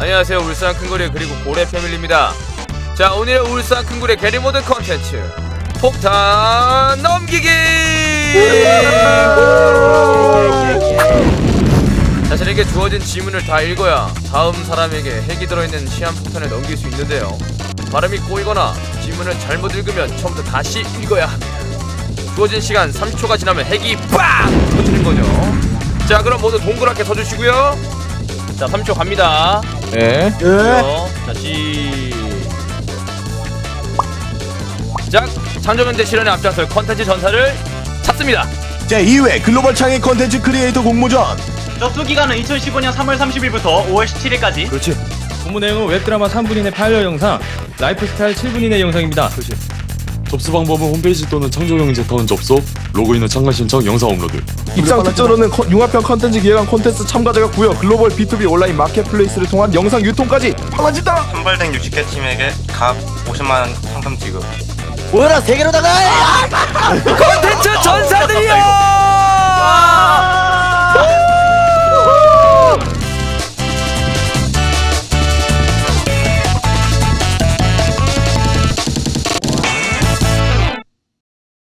안녕하세요. 울산 큰고래 그리고 고래 패밀리입니다. 자 오늘의 울산 큰고래 게리모드 컨텐츠. 폭탄 넘기기! 자신에게 주어진 지문을 다 읽어야 다음 사람에게 핵이 들어있는 시한폭탄을 넘길 수 있는데요. 발음이 꼬이거나 지문을 잘못 읽으면 처음부터 다시 읽어야 합니다. 주어진 시간 3초가 지나면 핵이 빵! 터지는 거죠. 자 그럼 모두 동그랗게 서주시고요. 자 3초 갑니다 예. 자, 시작 창조경제 실현에 앞장설 컨텐츠 전사를 찾습니다 제 2회 글로벌 창의 컨텐츠 크리에이터 공모전. 접수 기간은 2015년 3월 30일부터 5월 17일까지. 그렇지 본부 내용은 웹드라마 3분 이내 파일럿 영상, 라이프스타일 7분 이내 영상입니다. 접수 방법은 홈페이지 또는 창조경제 타운 접속, 로그인후 참가 신청, 영상 업로드. 입상 특전으로는 컨- 융합형 컨텐츠 기획안 콘테스트 참가자가 구여 글로벌 B2B 온라인 마켓플레이스를 통한 영상 유통까지 빨라진다. 선발된 60개 팀에게 각 50만 원 상금 지급 컨텐츠 전사들이요